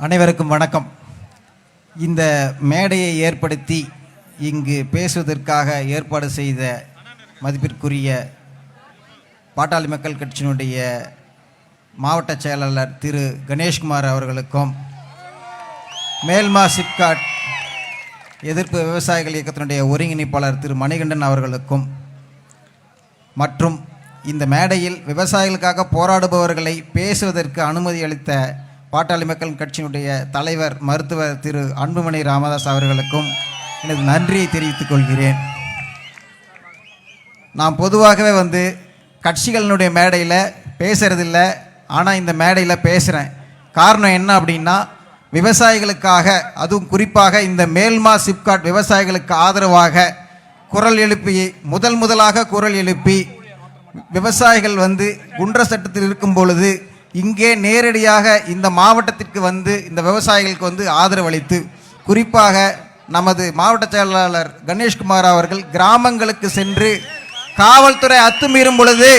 அனைவருக்கும் வணக்கம். இந்த மேடையை ஏற்படுத்தி இங்கு பேசுவதற்காக ஏற்பாடு செய்த மதிப்பிற்குரிய பாட்டாளி மக்கள் கட்சியினுடைய மாவட்ட செயலாளர் திரு கணேஷ்குமார் அவர்களுக்கும் மேல்மா சிப்காட் எதிர்ப்பு விவசாயிகள் இயக்கத்தினுடைய ஒருங்கிணைப்பாளர் திரு மணிகண்டன் அவர்களுக்கும் மற்றும் இந்த மேடையில் விவசாயிகளுக்காக போராடுபவர்களை பேசுவதற்கு அனுமதி அளித்த பாட்டாளி மக்கள் கட்சியினுடைய தலைவர் மருத்துவர் திரு அன்புமணி ராமதாஸ் அவர்களுக்கும் எனது நன்றியை தெரிவித்துக் கொள்கிறேன். நான் பொதுவாகவே வந்து கட்சிகளினுடைய மேடையில் பேசுறதில்ல. ஆனால் இந்த மேடையில் பேசுகிறேன் காரணம் என்ன அப்படின்னா விவசாயிகளுக்காக அதுவும் குறிப்பாக இந்த மேல்மா சிப்காட் விவசாயிகளுக்கு ஆதரவாக குரல் எழுப்பி முதல் முதலாக குரல் எழுப்பி விவசாயிகள் வந்து குன்ற சட்டத்தில் இருக்கும் பொழுது இங்கே நேரடியாக இந்த மாவட்டத்திற்கு வந்து இந்த விவசாயிகளுக்கு வந்து ஆதரவு அளித்து குறிப்பாக நமது மாவட்ட செயலாளர் கணேஷ்குமார் அவர்கள் கிராமங்களுக்கு சென்று காவல்துறை அத்துமீறும் பொழுது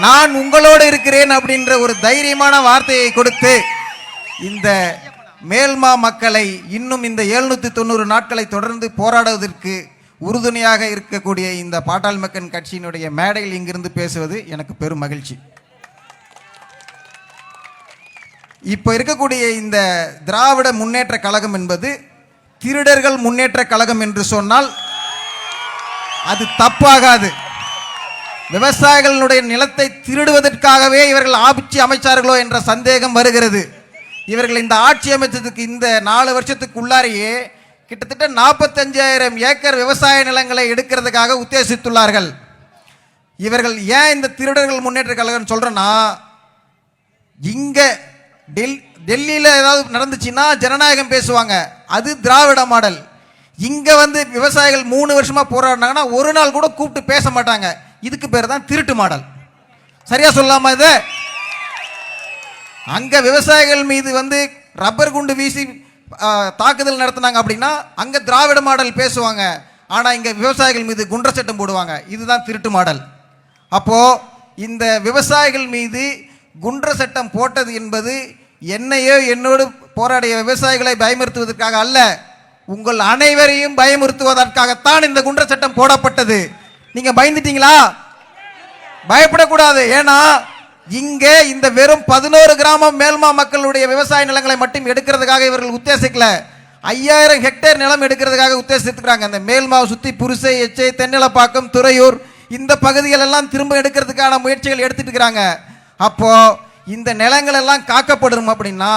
நான் உங்களோடு இருக்கிறேன் அப்படின்ற ஒரு தைரியமான வார்த்தையை கொடுத்து இந்த மேல்மா மக்களை இன்னும் இந்த எழுநூற்றி தொண்ணூறு நாட்களை தொடர்ந்து போராடுவதற்கு உறுதுணையாக இருக்கக்கூடிய இந்த பாட்டாள் மக்கள் கட்சியினுடைய மேடையில் இங்கிருந்து பேசுவது எனக்கு பெரும் மகிழ்ச்சி. இப்போ இருக்கக்கூடிய இந்த திராவிட முன்னேற்ற கழகம் என்பது திருடர்கள் முன்னேற்ற கழகம் என்று சொன்னால் அது தப்பாகாது. விவசாயிகளுடைய நிலத்தை திருடுவதற்காகவே இவர்கள் ஆட்சி அமைச்சார்களோ என்ற சந்தேகம் வருகிறது. இவர்கள் இந்த ஆட்சி அமைச்சதுக்கு இந்த நாலு வருஷத்துக்கு உள்ளாரையே கிட்டத்தட்ட நாற்பத்தஞ்சாயிரம் ஏக்கர் விவசாய நிலங்களை எடுக்கிறதுக்காக உத்தேசித்துள்ளார்கள். இவர்கள் ஏன் இந்த திருடர்கள் முன்னேற்ற கழகம் சொல்கிறேன்னா இங்கே டெல் டெல்லியில் ஏதாவது நடந்துச்சுன்னா ஜனநாயகம் பேசுவாங்க. அது திராவிட மாடல். இங்கே வந்து விவசாயிகள் மூணு வருஷமாக போராடினாங்கன்னா ஒரு நாள் கூட கூப்பிட்டு பேச மாட்டாங்க. இதுக்கு பேர் தான் திருட்டு மாடல். சரியா சொல்லாமா இது? அங்கே விவசாயிகள் மீது வந்து ரப்பர் குண்டு வீசி தாக்குதல் நடத்தினாங்க அப்படின்னா அங்கே திராவிட மாடல் பேசுவாங்க. ஆனால் இங்கே விவசாயிகள் மீது குன்ற சட்டம் போடுவாங்க. இதுதான் திருட்டு மாடல். அப்போது இந்த விவசாயிகள் மீது குன்ற சட்டம் போட்டது என்பது என்னையோ என்னோடு போராடிய விவசாயிகளை பயமுறுத்துவதற்காக அல்ல உங்கள் அனைவரையும் பயமுறுத்துவதற்காகத்தான் இந்த குன்ற சட்டம் போடப்பட்டது. நீங்க பயந்துட்டீங்களா? பயப்படக்கூடாது. ஏன்னா இங்கே இந்த வெறும் பதினோரு கிராமம் மேல்மா மக்களுடைய விவசாய நிலங்களை மட்டும் எடுக்கிறதுக்காக இவர்கள் உத்தேசிக்கல. ஐயாயிரம் ஹெக்டேர் நிலம் எடுக்கிறதுக்காக உத்தேசித்துக்கிறாங்க அந்த மேல்மாவை சுற்றி புருசை எச்சை தென்னிலப்பாக்கம் துறையூர் இந்த பகுதிகள் எல்லாம் திரும்ப எடுக்கிறதுக்கான முயற்சிகள் எடுத்துட்டு இருக்கிறாங்க. அப்போ இந்த நிலங்கள் எல்லாம் காக்கப்படும் அப்படின்னா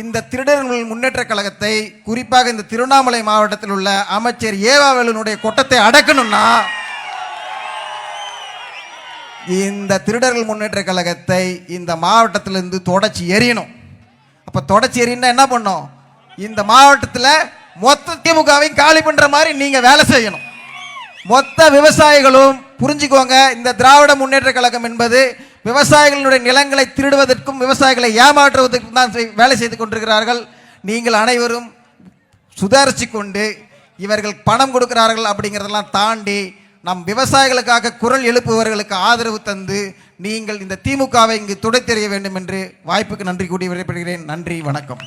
இந்த திருடர்கள் முன்னேற்ற கழகத்தை குறிப்பாக இந்த திருவண்ணாமலை மாவட்டத்தில் உள்ள அமைச்சர் ஏவாவேலனுடைய கொட்டத்தை அடக்கணும்னா இந்த திருடர்கள் முன்னேற்ற கழகத்தை இந்த மாவட்டத்திலிருந்து தொடச்சி எறியணும். அப்ப தொடச்சி எரியணும்னா என்ன பண்ணும்? இந்த மாவட்டத்தில் மொத்த திமுகவையும் காலி பண்ற மாதிரி நீங்க வேலை செய்யணும். மொத்த விவசாயிகளும் புரிஞ்சுக்கோங்க இந்த திராவிட முன்னேற்ற கழகம் என்பது விவசாயிகளுடைய நிலங்களை திருடுவதற்கும் விவசாயிகளை ஏமாற்றுவதற்கும் தான் வேலை செய்து கொண்டிருக்கிறார்கள். நீங்கள் அனைவரும் சுதாரிச்சு கொண்டு இவர்கள் பணம் கொடுக்கிறார்கள் அப்படிங்கிறதெல்லாம் தாண்டி நம் விவசாயிகளுக்காக குரல் எழுப்புபவர்களுக்கு ஆதரவு தந்து நீங்கள் இந்த திமுகவை இங்கு துடைத்தெறிய வேண்டும் என்று வாய்ப்புக்கு நன்றி கூடி விடைபெறுகிறேன். நன்றி வணக்கம்.